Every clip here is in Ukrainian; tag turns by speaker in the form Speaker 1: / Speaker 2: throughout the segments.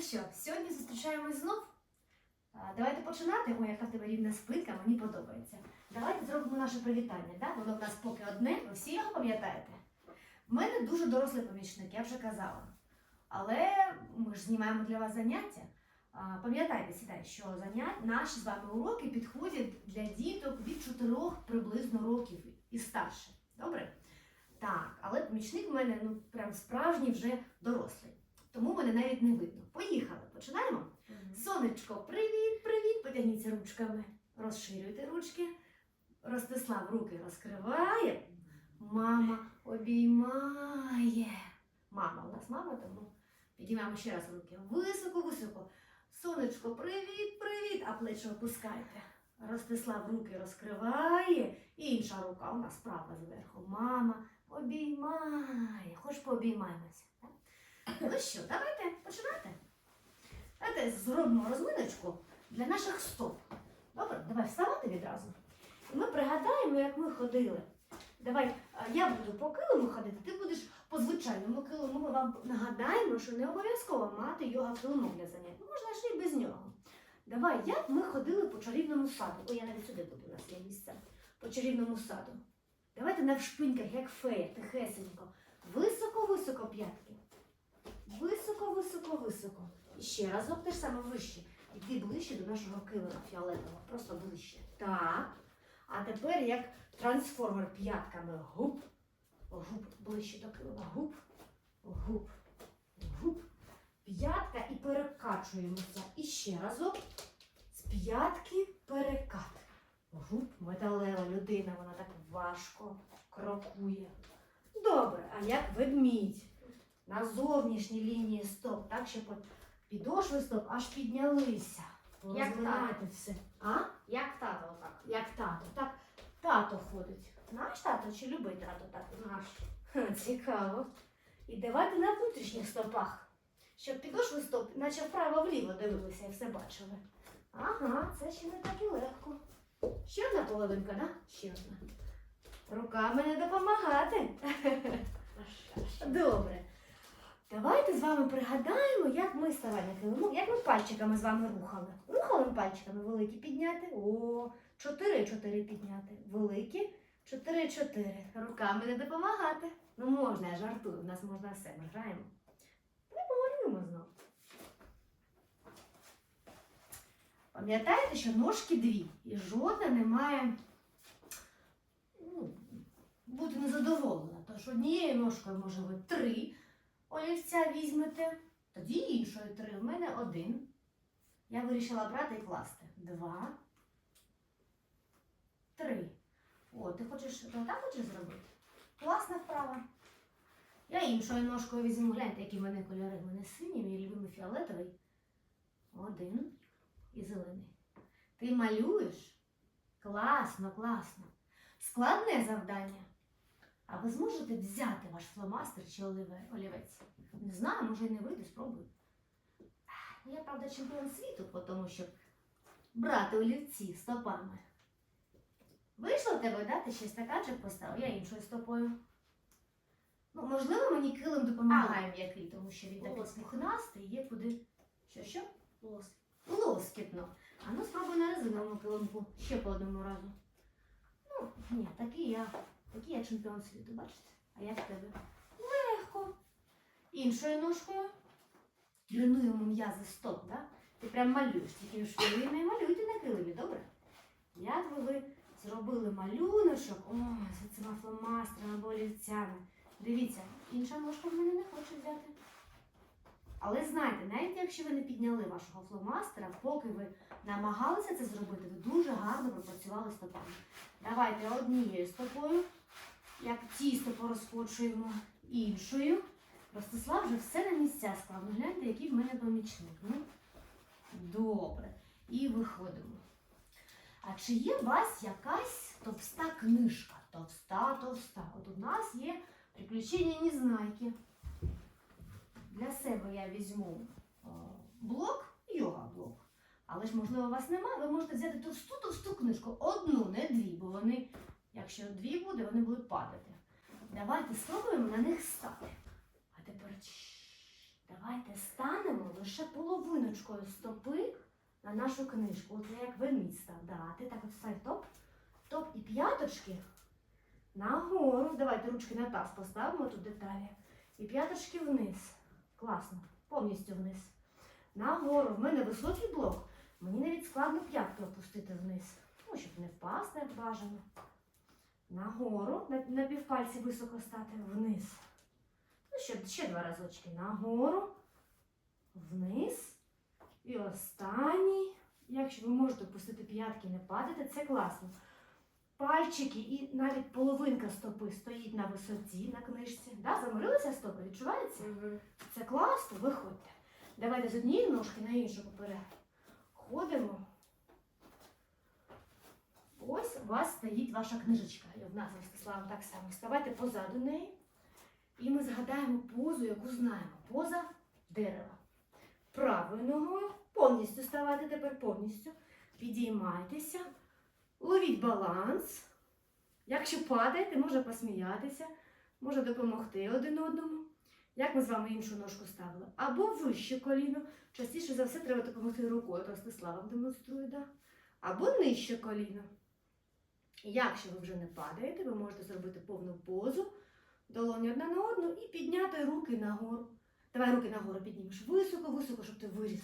Speaker 1: Ну що, сьогодні зустрічаємось знов. Давайте починати. Ой, яка в тебе рівна спинка, мені подобається. Давайте зробимо наше привітання. Да? Воно в нас поки одне, ви всі його пам'ятаєте. У мене дуже дорослий помічник, я вже казала. Але ми ж знімаємо для вас заняття. Пам'ятайте, сідай, що занять, наші з вами уроки підходять для діток від 4 приблизно років і старше. Добре? Так, але помічник в мене ну прям справжній вже дорослий. Тому мене навіть не видно. Поїхали, починаємо. Сонечко, привіт, привіт! Потягніться ручками. Розширюйте ручки. Ростислав руки розкриває. Мама обіймає. Мама, у нас мама, тому підіймаємо ще раз руки. Високо, високо. Сонечко, привіт, привіт! А плечі опускайте. Ростислав руки розкриває. Інша рука у нас права зверху. Мама обіймає. Хоч пообіймаємося. Ну що, давайте починати. Давайте зробимо розминочку для наших стоп. Добре, давай вставати відразу. І ми пригадаємо, як ми ходили. Давай, я буду по килиму ходити, ти будеш по звичайному килиму. Ми вам нагадаємо, що не обов'язково мати йога килимок для занять. Можна ще й без нього. Давай, як ми ходили по чарівному саду. Ой, я навіть сюди буду, у нас є місце. По чарівному саду. Давайте навшпиньках, як фея, тихесенько. Високо-високо п'ятки. Високо, високо, високо. І ще разок те ж саме вище. Іди ближче до нашого килима фіолетового. Просто ближче. Так. А тепер як трансформер п'ятками. Гуп. Гуп. Ближче до килима. Гуп. Гуп. Гуп. П'ятка і перекачуємося. І ще разок. З п'ятки перекат. Гуп. Металева людина, вона так важко крокує. Добре, а як ведмідь? На зовнішній лінії стоп, так, щоб от підошви стоп аж піднялися.
Speaker 2: Як
Speaker 1: Розгинайте все. А?
Speaker 2: Як тато отак.
Speaker 1: Як тато. Так, тато ходить. Наш тато чи любий тато так?
Speaker 2: Наш.
Speaker 1: Ха, Цікаво. І давайте на внутрішніх стопах, щоб підошви стоп, наче вправо-вліво дивилися і все бачили. Ага, це ще не так і легко. Ще одна половинка, да? Ще одна. Руками не допомагати. Добре. Давайте з вами пригадаємо, як ми ставали як ми пальчиками з вами рухали. Рухали ми пальчиками великі підняти. О, 4-4 підняти. Великі. 4-4. Руками не допомагати. Ну можна, я жартую, в нас можна все, ми граємо. Ми помалюємо знову. Пам'ятаєте, що ножки дві, і жодна не має ну, бути незадоволена. Тож однією ножкою може ви три олівця візьмете, тоді іншої три. У мене один. Я вирішила брати і класти. Два. Три. О, ти хочеш ти отак хочеш зробити? Класна вправа. Я іншою ножкою візьму, гляньте, які в мене кольори. У мене синій, мій любимий фіолетовий. Один і зелений. Ти малюєш? Класно, класно. Складне завдання. А ви зможете взяти ваш фломастер чи олівець? Не знаю, може і не вийде, спробуй. Ах, Я, правда, чемпіон світу, тому щоб брати олівці стопами. Вийшло в тебе, да? Ти ще стаканчик поставив, я іншою стопою. Ну, можливо, мені килим допомагає м'який, тому що він такий
Speaker 2: Лоскіт.
Speaker 1: пухнастий, є куди. Що, що?
Speaker 2: Лос.
Speaker 1: Лоскітно. А ну спробуй на резиновому килимку ще по одному разу. Ну, ні, такий я, такий я чемпіон світу, бачите? А як в тебе? Легко. Іншою ножкою. Тренуємо м'язи стоп, да? Ти прям малюєш, тільки ви не малюйте на килимі, добре? Як би ви зробили малюночок, ой, з цими фломастерами або олівцями. Дивіться, інша ножка в мене не хоче взяти. Але знайте, навіть якщо ви не підняли вашого фломастера, поки ви намагалися це зробити, ви дуже гарно пропрацювали стопами. Давайте однією стопою, як тісто порозкочуємо іншою. Ростислав вже все на місця склав. Ну гляньте, який в мене помічник. Ну, добре. І виходимо. А чи є у вас якась товста книжка? Товста, товста. От у нас є приключення Незнайки. Для себе я візьму блок, йога-блок. Але ж, можливо, у вас немає, ви можете взяти товсту товсту книжку. Одну, не дві, бо вони, якщо дві буде, вони будуть падати. Давайте спробуємо на них стати. А тепер давайте станемо лише половиночкою стопи на нашу книжку. От як ведмідь став. Да, ти так от став топ. Топ і п'яточки нагору. Давайте ручки на таз поставимо тут деталі. І п'яточки вниз. Класно. Повністю вниз. Нагору. В мене високий блок. Мені навіть складно п'ятки опустити вниз. Ну, щоб не впасти, як бажано. Нагору. На, на півпальці високо стати. Вниз. Ну, ще, ще два разочки. Нагору. Вниз. І останній. Якщо ви можете опустити п'ятки, не падати, це класно. Пальчики і навіть половинка стопи стоїть на висоті на книжці. Да? Заморилися стопи, відчувається? Це класно, виходьте. Давайте з однієї ножки на іншу переходимо. Ось у вас стоїть ваша книжечка. І в нас з Ростиславом так само. Вставайте позаду неї. І ми згадаємо позу, яку знаємо. Поза дерева. Правою ногою повністю ставайте тепер повністю. Підіймайтеся. Ловіть баланс. Якщо падаєте, може посміятися, може допомогти один одному. Як ми з вами іншу ножку ставили? Або вище коліно. Частіше за все треба допомогти рукою. Ростислав вам демонструє, да? Або нижче коліно. Якщо ви вже не падаєте, ви можете зробити повну позу, долоні одна на одну і підняти руки нагору. Давай руки нагору піднімеш високо, високо, щоб ти виріс.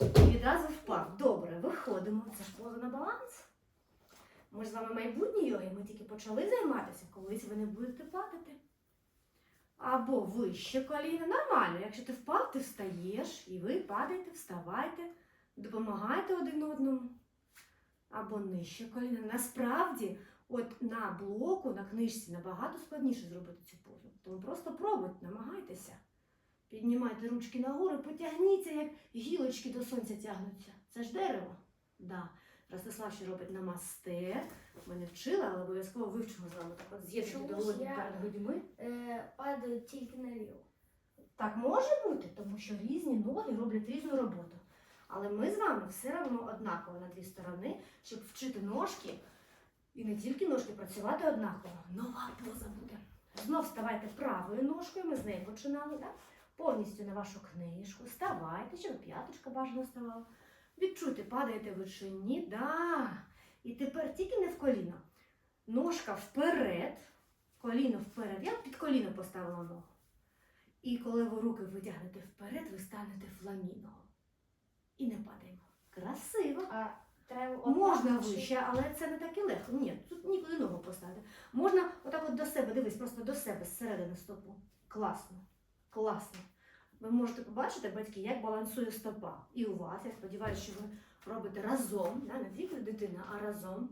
Speaker 1: І відразу впав. Добре, виходимо. Це ж поза на баланс. Ми ж з вами майбутні йоги, ми тільки почали займатися, колись ви не будете падати. Або вище коліно. Нормально. Якщо ти впав, ти встаєш і ви падаєте, вставайте, допомагаєте один одному. Або нижче коліно. Насправді, от на блоку, на книжці набагато складніше зробити цю позу. Тому просто пробуйте, намагайтеся. Піднімайте ручки нагору, потягніться, як гілочки до сонця тягнуться. Це ж дерево. Да. Ростислав ще робить намасте. Ми не вчили, але обов'язково вивчимо з вами так от
Speaker 2: Чомусь
Speaker 1: долоні перед грудьми.
Speaker 2: Е, падають тільки наліво.
Speaker 1: Так може бути, тому що різні ноги роблять різну роботу. Але ми з вами все робимо однаково на дві сторони, щоб вчити ножки і не тільки ножки працювати однаково. Нова поза буде. Знов ставайте правою ножкою, ми з неї починали, так? Повністю на вашу книжку. Ставайте, щоб п'яточка бажано ставала. Відчуйте, падаєте ви чи ні. Да. І тепер тільки не в коліно. Ножка вперед, коліно вперед. Я під коліно поставила ногу. І коли ви руки витягнете вперед, ви станете фламінго. І не падаємо. Красиво.
Speaker 2: А треба
Speaker 1: Можна вище, але це не так і легко. Ні, тут нікуди ногу поставити. Можна отак от до себе, дивись, просто до себе зсередини стопу. Класно. Класно. Ви можете побачити, батьки, як балансує стопа. І у вас, я сподіваюся, що ви робите разом, да, не тільки дитина, а разом.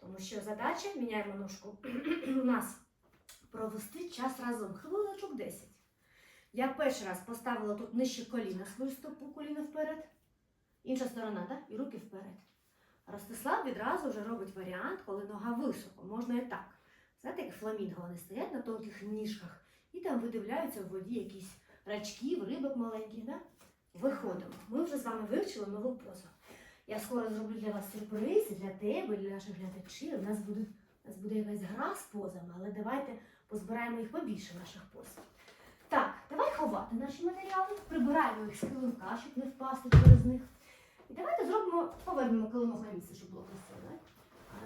Speaker 1: Тому що задача, міняємо ножку, у нас провести час разом. Хвилиночок 10. Я перший раз поставила тут нижче коліна свою стопу, коліно вперед. Інша сторона, так? І руки вперед. Ростислав відразу вже робить варіант, коли нога високо. Можна і так. Знаєте, як фламінго вони стоять на тонких ніжках і там видивляються в воді якісь рачків, рибок маленьких. Да? Виходимо. Ми вже з вами вивчили нову позу. Я скоро зроблю для вас сюрприз для тебе, для наших глядачів. У нас буде, у нас буде якась гра з позами, але давайте позбираємо їх побільше наших поз. Так, давай ховати наші матеріали, прибираємо їх з килимка, щоб не впасти через них. Давайте зробимо, повернемо килимок на місце, щоб було красиво.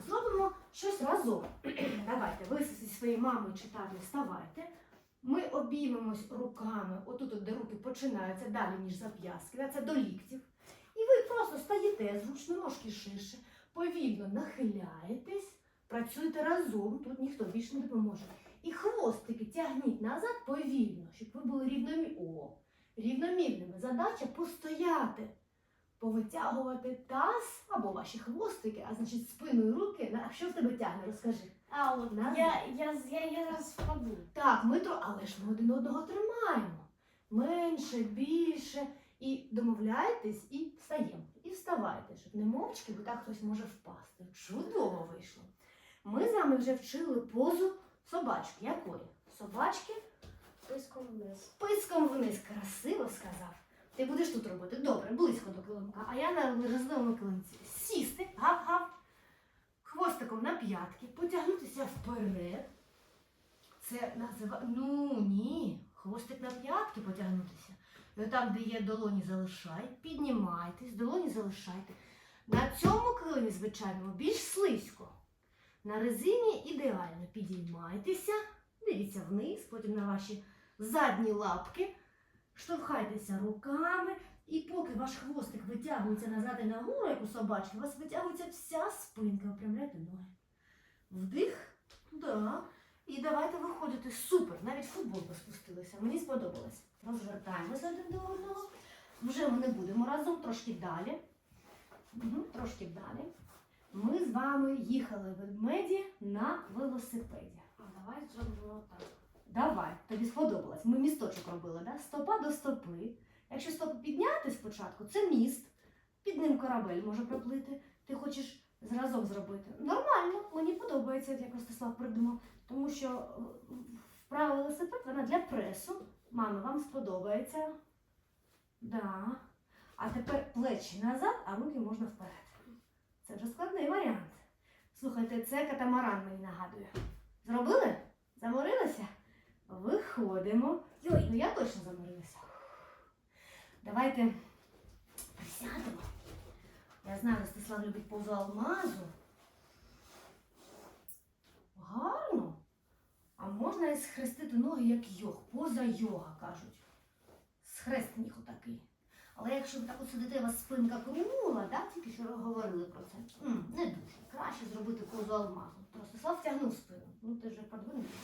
Speaker 1: Зробимо щось разом. Давайте, ви зі своєю мамою чи татом вставайте. Ми обіймемось руками, отут, от, де руки починаються далі, ніж зап'ястки, це до ліктів. І ви просто стоїте, зручно ножки ширше, повільно нахиляєтесь, працюєте разом, тут ніхто більше не допоможе. І хвостики тягніть назад повільно, щоб ви були рівномі... О, рівномірними. Задача постояти, повитягувати таз або ваші хвостики, а значить спину і руки. На- Що в тебе тягне, розкажи.
Speaker 2: А, от
Speaker 1: Назад.
Speaker 2: я, я, я, я зараз впаду.
Speaker 1: Так, ми то, але ж ми один одного тримаємо. Менше, більше. І домовляєтесь і встаємо. І вставайте, щоб не мовчки, бо так хтось може впасти. Чудово вийшло. Ми з вами вже вчили позу собачки. Якої? Собачки
Speaker 2: Писком вниз.
Speaker 1: писком вниз. Красиво сказав. Ти будеш тут робити. Добре, близько до килимка. А я на розливому килимці. Сісти, гав-гав, хвостиком на п'ятки, потягнутися вперед. Це називає. Ну ні. Хвостик на п'ятки потягнутися. І там, де є долоні, залишай, піднімайтесь, долоні залишайте. На цьому килимі, звичайно, більш слизько. На резині ідеально підіймайтеся, дивіться вниз, потім на ваші задні лапки, штовхайтеся руками, і поки ваш хвостик витягується назад і нагору, як у собачки, у вас витягується вся спинка, опрямляйте ноги. Вдих, да. І давайте виходити. Супер! Навіть в футболку спустилися. Мені сподобалось. Розвертаємося один до одного. Вже ми не будемо разом, трошки далі. Угу, трошки далі. Ми з вами їхали в ведмеді на велосипеді.
Speaker 2: А давай зробимо так.
Speaker 1: Давай, тобі сподобалось. Ми місточок робили, да? стопа до стопи. Якщо стопу підняти спочатку, це міст. Під ним корабель може проплити. Ти хочеш зразом зробити. Нормально, мені подобається, як Ростислав придумав. Тому що е, вправа велосипед вона для пресу. Мами, вам сподобається. Да. А тепер плечі назад, а руки можна вперед. Це вже складний варіант. Слухайте, це катамаран мені нагадує. Зробили? Заморилися? Виходимо.
Speaker 2: Йой,
Speaker 1: Ну я точно заморилася. Давайте присядемо. Я знаю, Ростислав любить позу алмазу. Гарно. А можна і схрестити ноги, як йог. Поза йога, кажуть. Схрест ніг отакий. Але якщо ви так от сидите, у вас спинка кругла, да? тільки що говорили про це. М, не дуже. Краще зробити позу алмазу. Ростислав тягнув спину. Ну ти вже подвинувся.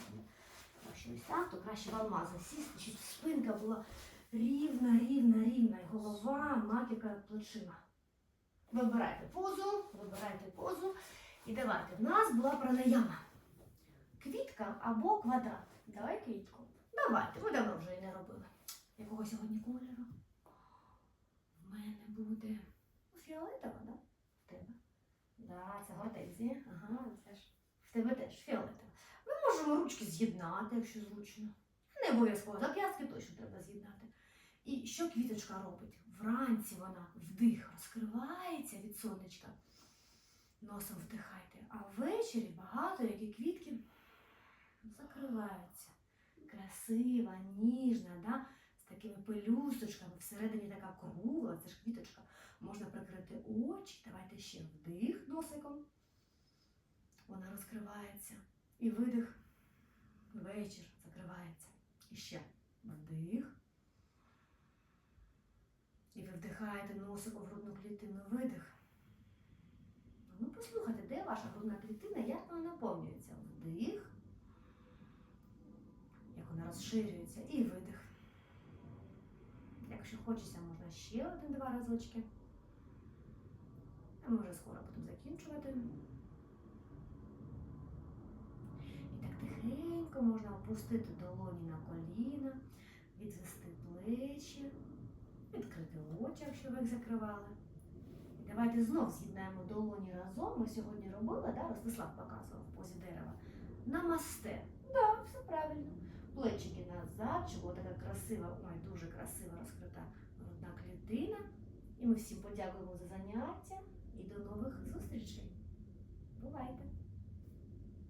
Speaker 1: Ось так, то краще в алмази сісти, щоб спинка була рівна, рівна, рівна. І голова, маківка плечима. Вибирайте позу, вибирайте позу. І давайте. В нас була пранаяма. Квітка або квадрат. Давай квітку. Давайте, ми давно вже її не робили. Якого сьогодні кольору? В мене буде фіолетова, да? В тебе? Да, це гортензія. Ага, це ж. В тебе теж фіолетова. Можемо ручки з'єднати, якщо зручно. Не обов'язково, зап'ястки точно треба з'єднати. І що квіточка робить? Вранці вона вдих розкривається від сонечка. Носом вдихайте. А ввечері багато які квітки закриваються. Красива, ніжна, да? з такими пелюсточками. Всередині така кругла, це ж квіточка. Можна прикрити очі. Давайте ще вдих носиком. Вона розкривається. І видих. Вечір закривається. І ще вдих. І ви вдихаєте носиком в грудну клітину. Видих. Ну, послухайте, де ваша грудна клітина, як вона наповнюється? Вдих. Як вона розширюється. І видих. Якщо хочеться, можна ще один-два разочки. А ми вже скоро будемо закінчувати. І так тихенько можна опустити долоні на коліна, відвести плечі, відкрити очі, якщо ви їх закривали. І давайте знов з'єднаємо долоні разом. Ми сьогодні робили, да? Ростислав показував в позі дерева. Намасте. Да, все правильно. Плечики назад, чого така красива, ой, дуже красива розкрита грудна клітина. І ми всім подякуємо за заняття і до нових зустрічей. Бувайте!